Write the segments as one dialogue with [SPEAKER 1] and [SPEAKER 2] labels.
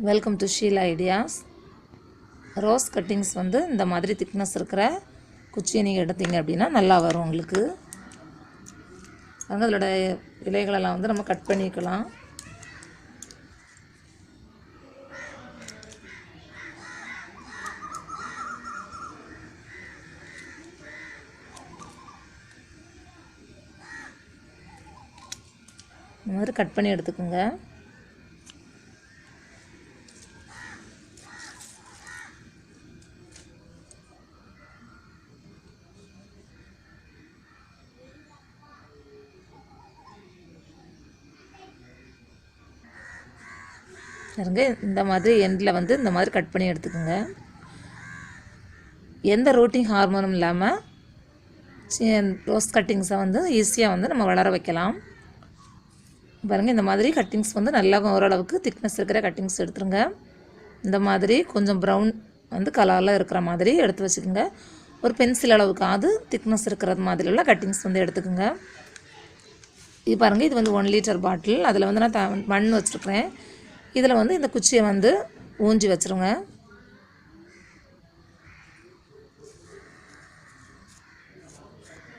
[SPEAKER 1] Welcome to Sheela ideas rose cuttings வந்து இந்த மாதிரி திக்னஸ் இருக்கிற குச்சியை நீங்கள் எடுத்தீங்க அப்படின்னா நல்லா வரும் உங்களுக்கு. அங்கே அதோட இலைகளெல்லாம் வந்து நம்ம கட் பண்ணிக்கலாம். இந்த மாதிரி கட் பண்ணி எடுத்துக்கோங்க. பாருங்க இந்த மாதிரி எண்டில் வந்து இந்த மாதிரி கட் பண்ணி எடுத்துக்கோங்க. எந்த ரூட்டிங் ஹார்மோனும் இல்லாமல் ரோஸ் கட்டிங்ஸை வந்து ஈஸியாக வந்து நம்ம வளர வைக்கலாம். பாருங்கள் இந்த மாதிரி கட்டிங்ஸ் வந்து நல்லா ஓரளவுக்கு திக்னஸ் இருக்கிற கட்டிங்ஸ் எடுத்துருங்க. இந்த மாதிரி கொஞ்சம் ப்ரௌன் வந்து கலரில் இருக்கிற மாதிரி எடுத்து வச்சுக்கோங்க. ஒரு பென்சில் அளவுக்காவது திக்னஸ் இருக்கிறது மாதிரி உள்ள கட்டிங்ஸ் வந்து எடுத்துக்கோங்க. இது பாருங்கள் இது வந்து ஒன் லிட்டர் பாட்டில் அதில் வந்து நான் த மண் வச்சுருக்கிறேன். இதில் வந்து இந்த குச்சியை வந்து ஊஞ்சி வச்சுருங்க.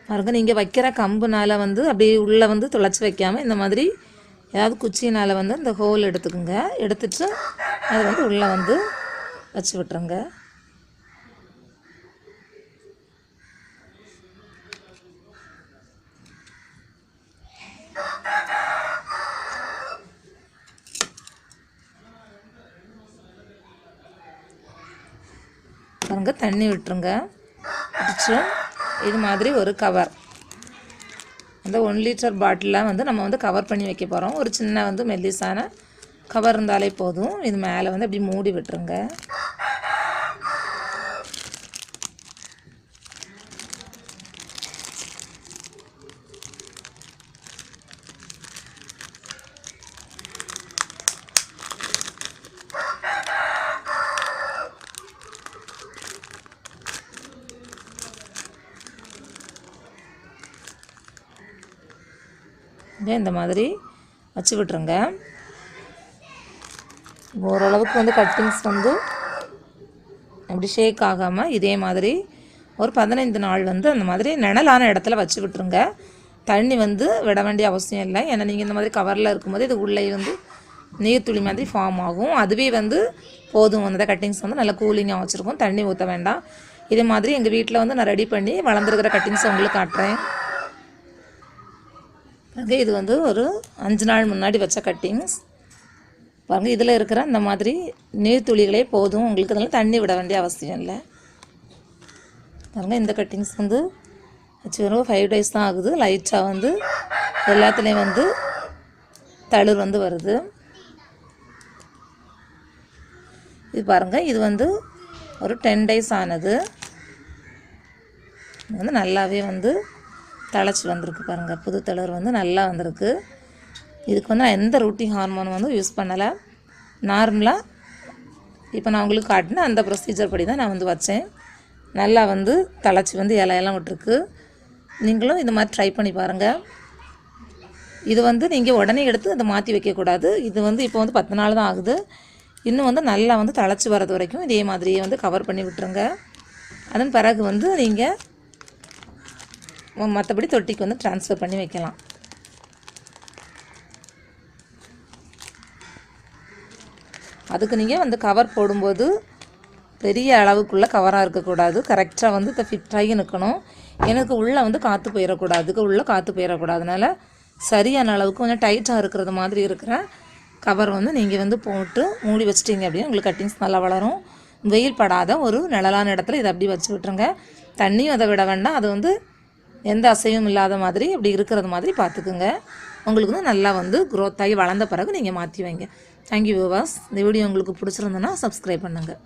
[SPEAKER 1] பாருங்க நீங்கள் வைக்கிற கம்புனால் வந்து அப்படியே உள்ளே வந்து துளைச்சி வைக்காமல் இந்த மாதிரி ஏதாவது குச்சியினால் வந்து இந்த ஹோல் எடுத்துக்கோங்க. எடுத்துட்டு அதை வந்து உள்ளே வந்து வச்சு விட்டுருங்க. பாருங்க தண்ணி விட்டுருங்க. விட்டுச்சு இது மாதிரி ஒரு கவர் அந்த ஒன் லிட்டர் பாட்டிலில் வந்து நம்ம வந்து கவர் பண்ணி வைக்க போகிறோம் ஒரு சின்ன வந்து மெல்லிசான கவர் இருந்தாலே போதும். இது மேலே வந்து அப்படி மூடி விட்டுருங்க. இதே இந்த மாதிரி வச்சு விட்ருங்க ஓரளவுக்கு வந்து கட்டிங்ஸ் வந்து அப்படி ஷேக் ஆகாமல் இதே மாதிரி ஒரு பதினைந்து நாள் வந்து அந்த மாதிரி நிழலான இடத்துல வச்சு விட்ருங்க தண்ணி வந்து விட வேண்டிய அவசியம் இல்லை. ஏன்னா நீங்கள் இந்த மாதிரி கவரில் இருக்கும்போது இது உள்ளே வந்து நீர்த்துளி மாதிரி ஃபார்ம் ஆகும். அதுவே வந்து போதும். அந்த கட்டிங்ஸ் வந்து நல்லா கூலிங்காக வச்சுருக்கும். தண்ணி ஊற்ற வேண்டாம். இதே மாதிரி எங்கள் வீட்டில் வந்து நான் ரெடி பண்ணி வளர்ந்துருக்கிற கட்டிங்ஸ் உங்களுக்கு காட்டுறேன். பாருங்க இது வந்து ஒரு அஞ்சு நாள் முன்னாடி வச்ச கட்டிங்ஸ். பாருங்கள் இதில் இருக்கிற இந்த மாதிரி நீர்த்துளிகளே போதும். உங்களுக்கு அதெல்லாம் தண்ணி விட வேண்டிய அவசியம் இல்லை. பாருங்க இந்த கட்டிங்ஸ் வந்து வச்சு வரும் ஃபைவ் டேஸ் தான் ஆகுது. லைட்டாக வந்து எல்லாத்துலேயும் வந்து தளிர் வந்து வருது. இது பாருங்கள் இது வந்து ஒரு டென் டேஸ் ஆனது. இது வந்து நல்லாவே வந்து தழைச்சி வந்திருக்கு பாருங்கள் புது தளர் வந்து நல்லா வந்திருக்கு. இதுக்கு வந்து நான் எந்த ரூட்டிங் ஹார்மோன் வந்து யூஸ் பண்ணலை. நார்மலாக இப்போ நான் உங்களுக்கு காட்டினேன் அந்த ப்ரொசீஜர் படி தான் நான் வந்து வச்சேன். நல்லா வந்து தழைச்சி வந்து இலையெல்லாம் விட்டுருக்கு. நீங்களும் இந்த மாதிரி ட்ரை பண்ணி பாருங்கள் இது வந்து நீங்கள் உடனே எடுத்து அதை மாற்றி வைக்கக்கூடாது. இது வந்து இப்போ வந்து பத்து நாள் தான் ஆகுது. இன்னும் வந்து நல்லா வந்து தழைச்சி வர்றது வரைக்கும் இதே மாதிரியே வந்து கவர் பண்ணி விட்டுருங்க. அதன் பிறகு வந்து நீங்கள் மற்றபடி தொட்டிக்கு வந்து ட்ரான்ஸ்ஃபர் பண்ணி வைக்கலாம். அதுக்கு நீங்கள் வந்து கவர் போடும்போது பெரிய அளவுக்குள்ளே கவராக இருக்கக்கூடாது. கரெக்டாக வந்து இதை ஃபிட்டாகி நிற்கணும் எனக்கு உள்ளே வந்து காற்று போயிடக்கூடாது அதுக்கு உள்ளே காற்று போயிடக்கூடாதுனால சரியான அளவுக்கு கொஞ்சம் டைட்டாக இருக்கிறது மாதிரி இருக்கிற கவர் வந்து நீங்கள் வந்து போட்டு மூடி வச்சிட்டிங்க அப்படின்னா உங்களுக்கு கட்டிங்ஸ் நல்லா வளரும். வெயில் படாத ஒரு நிழலான இடத்துல இதை அப்படி வச்சு விட்டுருங்க. தண்ணியும் அதை விட வேண்டாம். அது வந்து எந்த அசையும் இல்லாத மாதிரி இப்படி இருக்கிறது மாதிரி பார்த்துக்குங்க. உங்களுக்கு வந்து நல்லா வந்து க்ரோத் ஆகி வளர்ந்த பிறகு நீங்கள் மாற்றி வைங்க. தேங்க்யூ விவாஸ் இந்த வீடியோ உங்களுக்கு பிடிச்சிருந்ததுன்னா சப்ஸ்கிரைப் பண்ணுங்கள்